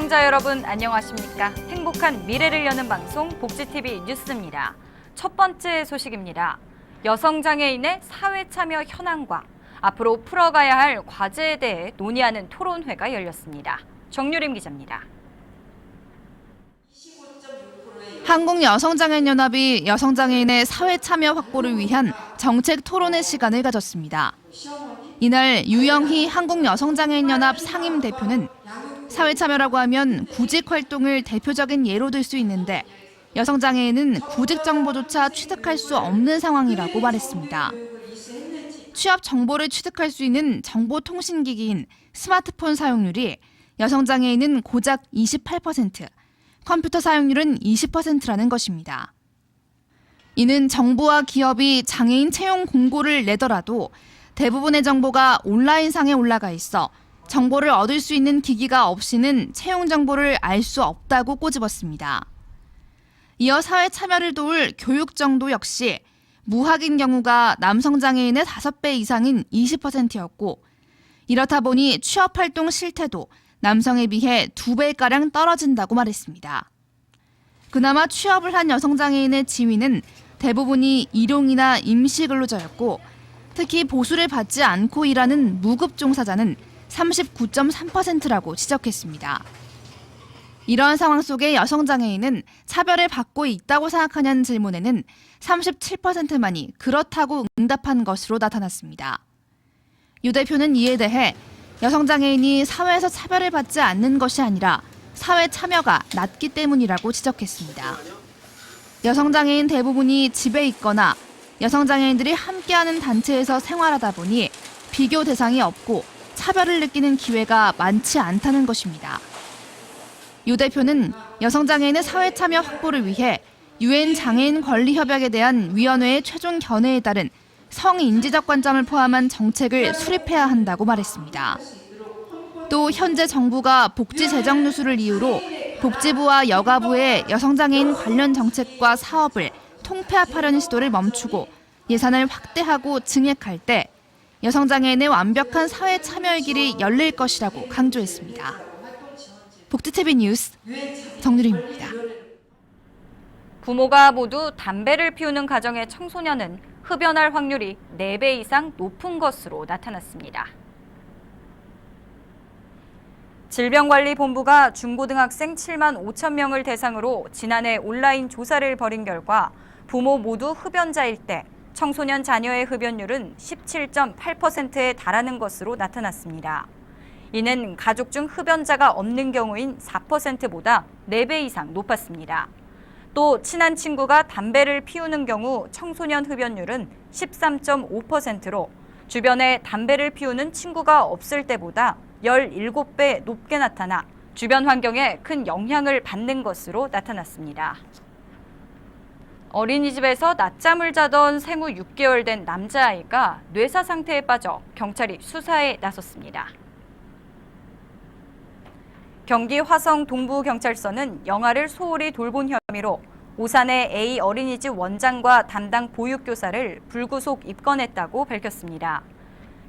시청자 여러분 안녕하십니까? 행복한 미래를 여는 방송 복지TV 뉴스입니다. 첫 번째 소식입니다. 여성 장애인의 사회 참여 현황과 앞으로 풀어가야 할 과제에 대해 논의하는 토론회가 열렸습니다. 정유림 기자입니다. 한국여성장애인연합이 여성장애인의 사회 참여 확보를 위한 정책 토론회 시간을 가졌습니다. 이날 유영희 한국여성장애인연합 상임 대표는 사회 참여라고 하면 구직 활동을 대표적인 예로 들 수 있는데 여성 장애인은 구직 정보조차 취득할 수 없는 상황이라고 말했습니다. 취업 정보를 취득할 수 있는 정보통신기기인 스마트폰 사용률이 여성 장애인은 고작 28%, 컴퓨터 사용률은 20%라는 것입니다. 이는 정부와 기업이 장애인 채용 공고를 내더라도 대부분의 정보가 온라인상에 올라가 있어 정보를 얻을 수 있는 기기가 없이는 채용 정보를 알 수 없다고 꼬집었습니다. 이어 사회 참여를 도울 교육 정도 역시 무학인 경우가 남성 장애인의 5배 이상인 20%였고 이렇다 보니 취업 활동 실태도 남성에 비해 2배가량 떨어진다고 말했습니다. 그나마 취업을 한 여성 장애인의 지위는 대부분이 일용이나 임시 근로자였고 특히 보수를 받지 않고 일하는 무급 종사자는 39.3%라고 지적했습니다. 이러한 상황 속에 여성 장애인은 차별을 받고 있다고 생각하냐는 질문에는 37%만이 그렇다고 응답한 것으로 나타났습니다. 유 대표는 이에 대해 여성 장애인이 사회에서 차별을 받지 않는 것이 아니라 사회 참여가 낮기 때문이라고 지적했습니다. 여성 장애인 대부분이 집에 있거나 여성 장애인들이 함께하는 단체에서 생활하다 보니 비교 대상이 없고 차별을 느끼는 기회가 많지 않다는 것입니다. 유 대표는 여성 장애인의 사회 참여 확보를 위해 유엔 장애인 권리 협약에 대한 위원회의 최종 견해에 따른 성인지적 관점을 포함한 정책을 수립해야 한다고 말했습니다. 또 현재 정부가 복지 재정 누수를 이유로 복지부와 여가부의 여성 장애인 관련 정책과 사업을 통폐합하려는 시도를 멈추고 예산을 확대하고 증액할 때 여성장애인의 완벽한 사회 참여의 길이 열릴 것이라고 강조했습니다. 복지TV 뉴스 정유리입니다. 부모가 모두 담배를 피우는 가정의 청소년은 흡연할 확률이 4배 이상 높은 것으로 나타났습니다. 질병관리본부가 중고등학생 7만 5천 명을 대상으로 지난해 온라인 조사를 벌인 결과 부모 모두 흡연자일 때 청소년 자녀의 흡연율은 17.8%에 달하는 것으로 나타났습니다. 이는 가족 중 흡연자가 없는 경우인 4%보다 4배 이상 높았습니다. 또 친한 친구가 담배를 피우는 경우 청소년 흡연율은 13.5%로 주변에 담배를 피우는 친구가 없을 때보다 17배 높게 나타나 주변 환경에 큰 영향을 받는 것으로 나타났습니다. 어린이집에서 낮잠을 자던 생후 6개월 된 남자아이가 뇌사 상태에 빠져 경찰이 수사에 나섰습니다. 경기 화성 동부경찰서는 영아를 소홀히 돌본 혐의로 오산의 A 어린이집 원장과 담당 보육교사를 불구속 입건했다고 밝혔습니다.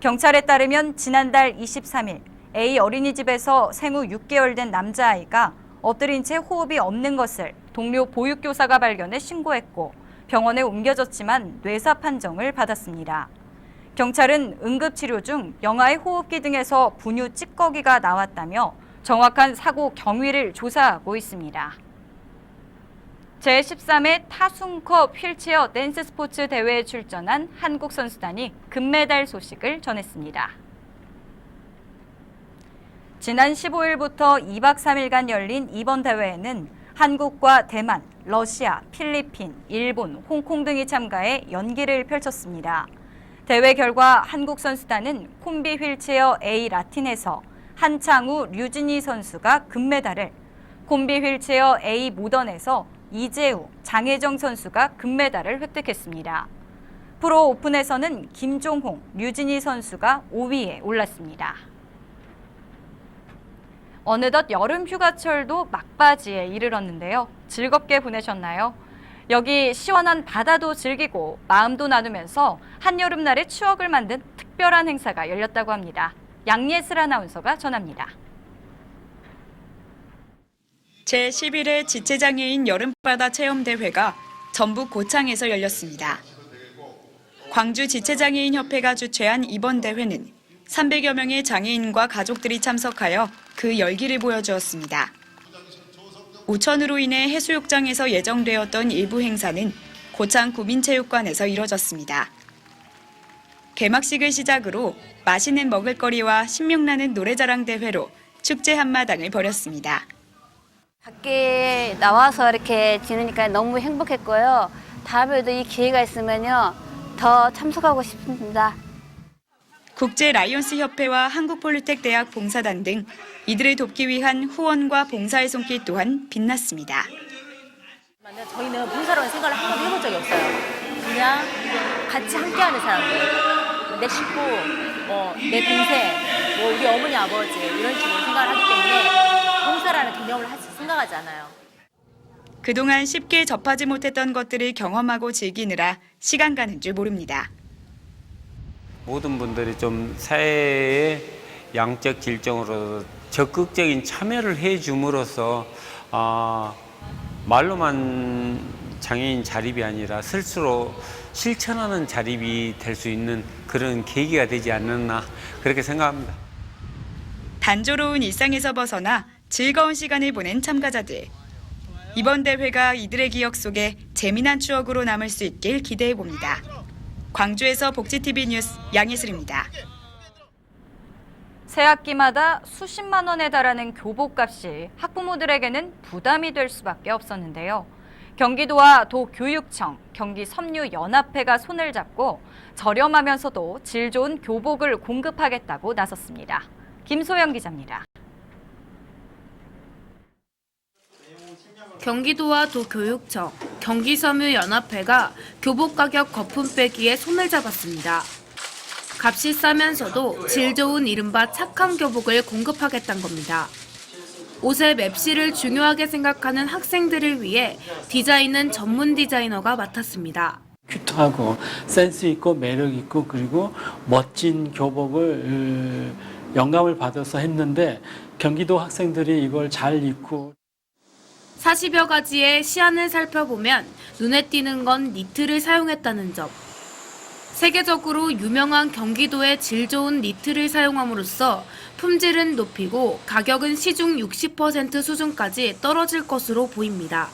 경찰에 따르면 지난달 23일 A 어린이집에서 생후 6개월 된 남자아이가 엎드린 채 호흡이 없는 것을 동료 보육교사가 발견해 신고했고 병원에 옮겨졌지만 뇌사 판정을 받았습니다. 경찰은 응급치료 중 영아의 호흡기 등에서 분유 찌꺼기가 나왔다며 정확한 사고 경위를 조사하고 있습니다. 제13회 타순컵 휠체어 댄스 스포츠 대회에 출전한 한국 선수단이 금메달 소식을 전했습니다. 지난 15일부터 2박 3일간 열린 이번 대회에는 한국과 대만, 러시아, 필리핀, 일본, 홍콩 등이 참가해 연기를 펼쳤습니다. 대회 결과 한국 선수단은 콤비 휠체어 A 라틴에서 한창우, 류진희 선수가 금메달을, 콤비 휠체어 A 모던에서 이재우, 장혜정 선수가 금메달을 획득했습니다. 프로 오픈에서는 김종홍, 류진희 선수가 5위에 올랐습니다. 어느덧 여름 휴가철도 막바지에 이르렀는데요. 즐겁게 보내셨나요? 여기 시원한 바다도 즐기고 마음도 나누면서 한여름날의 추억을 만든 특별한 행사가 열렸다고 합니다. 양예슬 아나운서가 전합니다. 제11회 지체장애인 여름바다 체험대회가 전북 고창에서 열렸습니다. 광주 지체장애인 협회가 주최한 이번 대회는 300여 명의 장애인과 가족들이 참석하여 그 열기를 보여주었습니다. 우천으로 인해 해수욕장에서 예정되었던 일부 행사는 고창 구민체육관에서 이뤄졌습니다. 개막식을 시작으로 맛있는 먹을거리와 신명나는 노래자랑 대회로 축제 한마당을 벌였습니다. 밖에 나와서 이렇게 지내니까 너무 행복했고요. 다음에도 이 기회가 있으면요. 더 참석하고 싶습니다. 국제 라이온스 협회와 한국폴리텍 대학 봉사단 등 이들을 돕기 위한 후원과 봉사의 손길 또한 빛났습니다. 저희는 봉사라는 생각을 한 번도 해본 적이 없어요. 그냥 같이 함께하는 사람들, 내 식구, 뭐, 내 동생, 뭐 우리 어머니 아버지 이런 식으로 생각을 하기 때문에 봉사라는 개념을 하- 생각하지 않아요. 그동안 쉽게 접하지 못했던 것들을 경험하고 즐기느라 시간 가는 줄 모릅니다. 모든 분들이 좀 사회의 양적 질정으로 적극적인 참여를 해 줌으로써 아, 말로만 장애인 자립이 아니라 스스로 실천하는 자립이 될 수 있는 그런 계기가 되지 않았나 그렇게 생각합니다. 단조로운 일상에서 벗어나 즐거운 시간을 보낸 참가자들. 이번 대회가 이들의 기억 속에 재미난 추억으로 남을 수 있길 기대해 봅니다. 광주에서 복지TV 뉴스 양예슬입니다. 새 학기마다 수십만 원에 달하는 교복값이 학부모들에게는 부담이 될 수밖에 없었는데요. 경기도와 도교육청, 경기섬유연합회가 손을 잡고 저렴하면서도 질 좋은 교복을 공급하겠다고 나섰습니다. 김소영 기자입니다. 경기도와 도교육청, 경기섬유연합회가 교복 가격 거품 빼기에 손을 잡았습니다. 값이 싸면서도 질 좋은 이른바 착한 교복을 공급하겠다는 겁니다. 옷의 맵시를 중요하게 생각하는 학생들을 위해 디자인은 전문 디자이너가 맡았습니다. 큐트하고 센스 있고 매력 있고 그리고 멋진 교복을 어, 영감을 받아서 했는데 경기도 학생들이 이걸 잘 입고 40여 가지의 시안을 살펴보면 눈에 띄는 건 니트를 사용했다는 점. 세계적으로 유명한 경기도의 질 좋은 니트를 사용함으로써 품질은 높이고 가격은 시중 60% 수준까지 떨어질 것으로 보입니다.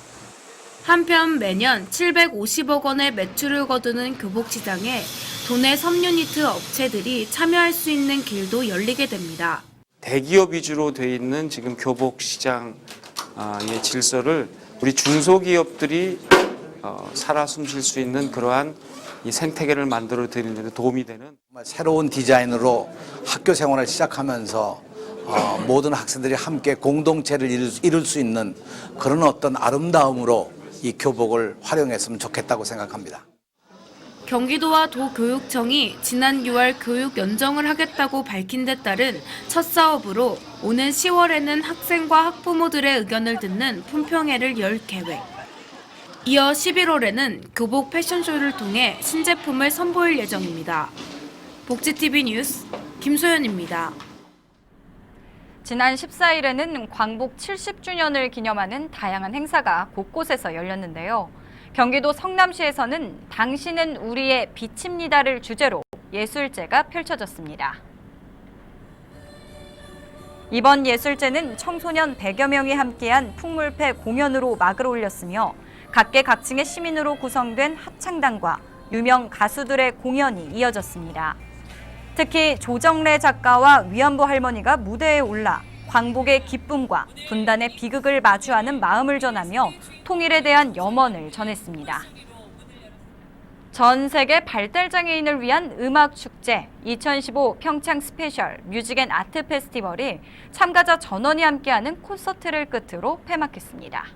한편 매년 750억 원의 매출을 거두는 교복 시장에 도내 섬유 니트 업체들이 참여할 수 있는 길도 열리게 됩니다. 대기업 위주로 돼 있는 지금 교복 시장 의 질서를 우리 중소기업들이 어, 살아 숨쉴 수 있는 그러한 이 생태계를 만들어 드리는 데 도움이 되는 새로운 디자인으로 학교 생활을 시작하면서 어, 모든 학생들이 함께 공동체를 이룰 수 있는 그런 어떤 아름다움으로 이 교복을 활용했으면 좋겠다고 생각합니다. 경기도와 도교육청이 지난 6월 교육 연정을 하겠다고 밝힌 데 따른 첫 사업으로 오는 10월에는 학생과 학부모들의 의견을 듣는 품평회를 열 계획. 이어 11월에는 교복 패션쇼를 통해 신제품을 선보일 예정입니다. 복지TV 뉴스 김소연입니다. 지난 14일에는 광복 70주년을 기념하는 다양한 행사가 곳곳에서 열렸는데요. 경기도 성남시에서는 당신은 우리의 빛입니다를 주제로 예술제가 펼쳐졌습니다. 이번 예술제는 청소년 100여 명이 함께한 풍물패 공연으로 막을 올렸으며 각계각층의 시민으로 구성된 합창단과 유명 가수들의 공연이 이어졌습니다. 특히 조정래 작가와 위안부 할머니가 무대에 올라 광복의 기쁨과 분단의 비극을 마주하는 마음을 전하며 통일에 대한 염원을 전했습니다. 전 세계 발달장애인을 위한 음악 축제 2015 평창 스페셜 뮤직 앤 아트 페스티벌이 참가자 전원이 함께하는 콘서트를 끝으로 폐막했습니다.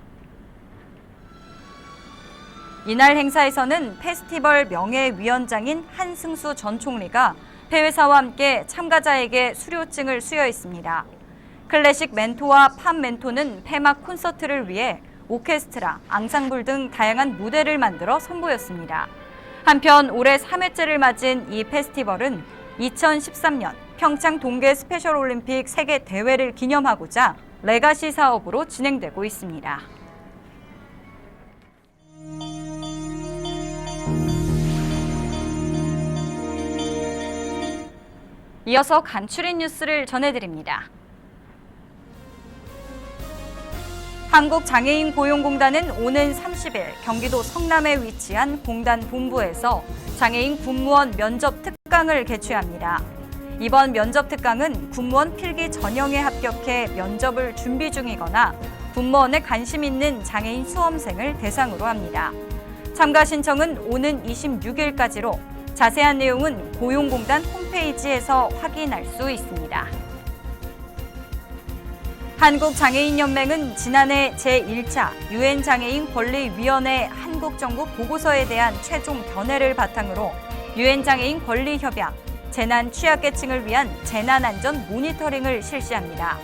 이날 행사에서는 페스티벌 명예위원장인 한승수 전 총리가 폐회사와 함께 참가자에게 수료증을 수여했습니다. 클래식 멘토와 팝 멘토는 폐막 콘서트를 위해 오케스트라, 앙상블 등 다양한 무대를 만들어 선보였습니다. 한편 올해 3회째를 맞은 이 페스티벌은 2013년 평창 동계 스페셜 올림픽 세계 대회를 기념하고자 레가시 사업으로 진행되고 있습니다. 이어서 간추린 뉴스를 전해드립니다. 한국장애인 고용공단은 오는 30일 경기도 성남에 위치한 공단 본부에서 장애인 군무원 면접 특강을 개최합니다. 이번 면접 특강은 군무원 필기 전형에 합격해 면접을 준비 중이거나 군무원에 관심 있는 장애인 수험생을 대상으로 합니다. 참가 신청은 오는 26일까지로 자세한 내용은 고용공단 홈페이지에서 확인할 수 있습니다. 한국장애인연맹은 지난해 제1차 유엔 장애인 권리위원회 한국 정부 보고서에 대한 최종 견해를 바탕으로 유엔 장애인 권리 협약, 재난 취약계층을 위한 재난 안전 모니터링을 실시합니다.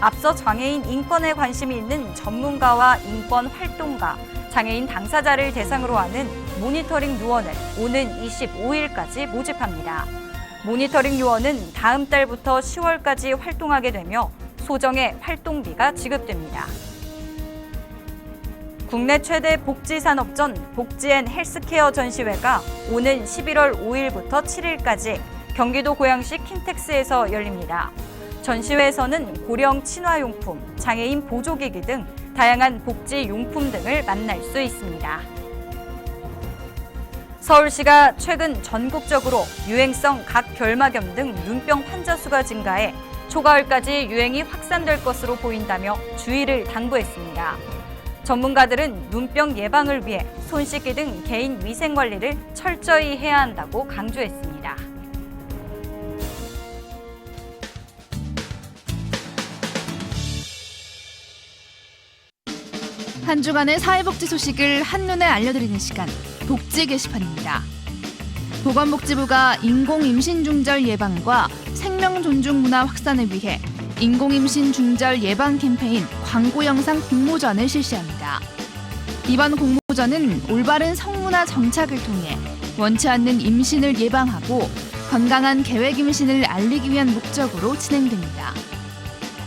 앞서 장애인 인권에 관심이 있는 전문가와 인권 활동가, 장애인 당사자를 대상으로 하는 모니터링 요원을 오는 25일까지 모집합니다. 모니터링 요원은 다음 달부터 10월까지 활동하게 되며 소정의 활동비가 지급됩니다. 국내 최대 복지산업전 복지앤 헬스케어 전시회가 오는 11월 5일부터 7일까지 경기도 고양시 킨텍스에서 열립니다. 전시회에서는 고령 친화용품, 장애인 보조기기 등 다양한 복지 용품 등을 만날 수 있습니다. 서울시가 최근 전국적으로 유행성 각 결막염 등 눈병 환자 수가 증가해 초가을까지 유행이 확산될 것으로 보인다며 주의를 당부했습니다. 전문가들은 눈병 예방을 위해 손 씻기 등 개인 위생 관리를 철저히 해야 한다고 강조했습니다. 한 주간의 사회복지 소식을 한눈에 알려드리는 시간 복지 게시판입니다. 보건복지부가 인공 임신 중절 예방과 생명 존중 문화 확산을 위해 인공 임신 중절 예방 캠페인 광고 영상 공모전을 실시합니다. 이번 공모전은 올바른 성문화 정착을 통해 원치 않는 임신을 예방하고 건강한 계획 임신을 알리기 위한 목적으로 진행됩니다.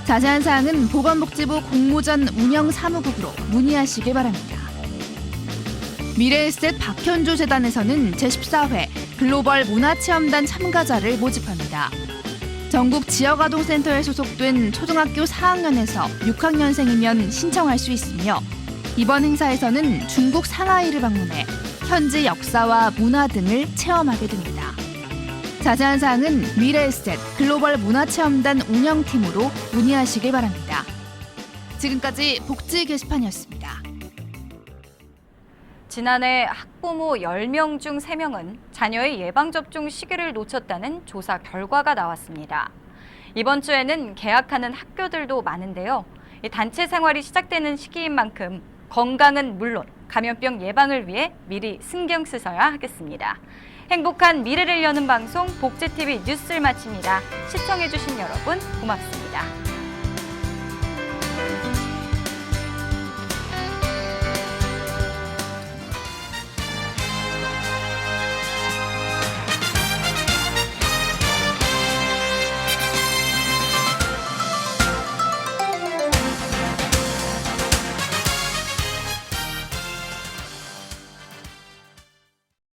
자세한 사항은 보건복지부 공모전 운영 사무국으로 문의하시기 바랍니다. 미래에셋 박현조 재단에서는 제14회 글로벌 문화체험단 참가자를 모집합니다. 전국 지역아동센터에 소속된 초등학교 4학년에서 6학년생이면 신청할 수 있으며 이번 행사에서는 중국 상하이를 방문해 현지 역사와 문화 등을 체험하게 됩니다. 자세한 사항은 미래에셋 글로벌 문화체험단 운영팀으로 문의하시기 바랍니다. 지금까지 복지 게시판이었습니다. 지난해 학부모 10명 중 3명은 자녀의 예방접종 시기를 놓쳤다는 조사 결과가 나왔습니다. 이번 주에는 개학하는 학교들도 많은데요. 이 단체 생활이 시작되는 시기인 만큼 건강은 물론 감염병 예방을 위해 미리 신경 쓰셔야 하겠습니다. 행복한 미래를 여는 방송 복지TV 뉴스를 마칩니다. 시청해주신 여러분 고맙습니다.